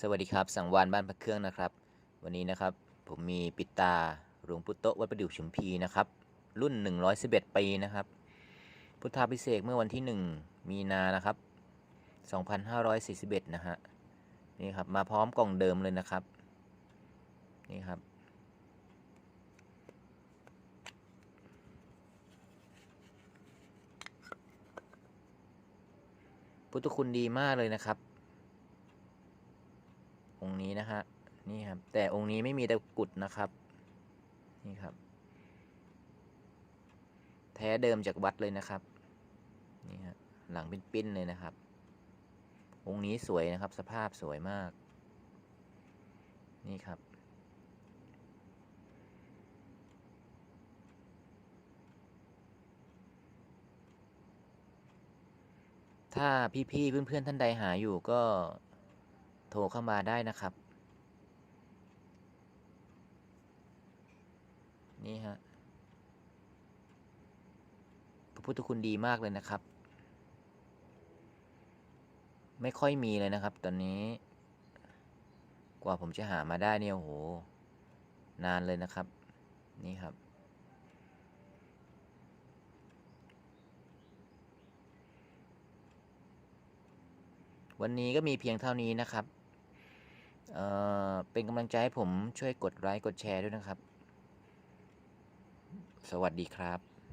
สวัสดีครับสังวานบ้านพระเครื่องนะครับ วันนี้นะครับผมมีปิดตาหลวงปู่โตวัดประดิวชุมพีนะครับรุ่น 111 ปีนะครับ พุทธาพิเศษเมื่อวันที่ 1 มีนานะครับ 2541 นะฮะนี่ครับมาพร้อมกล่องเดิมเลยนะครับนี่ครับ พุทธคุณดีมากเลยนะครับ องค์นี้นะฮะนี่ครับ แต่องค์นี้ไม่มีตะกุดนะครับ นี่ครับ แท้เดิมจากวัดเลยนะครับ นี่ฮะหลังเป็นปิ้นเลยนะครับ องค์นี้สวยนะครับ สภาพสวยมาก นี่ครับถ้าพี่ๆเพื่อนๆท่านใดหาอยู่ก็ โทรเข้ามาได้นะครับ นี่ฮะพระพุทธคุณดีมากเลยนะครับ ไม่ค่อยมีเลยนะครับ ตอนนี้ กว่าผมจะหามาได้เนี่ยโอ้โห นานเลยนะครับ นี่ครับวันนี้ก็มีเพียงเท่านี้นะครับ เป็นกำลังใจให้ผมช่วยกดไลค์กดแชร์ด้วยนะครับ สวัสดีครับ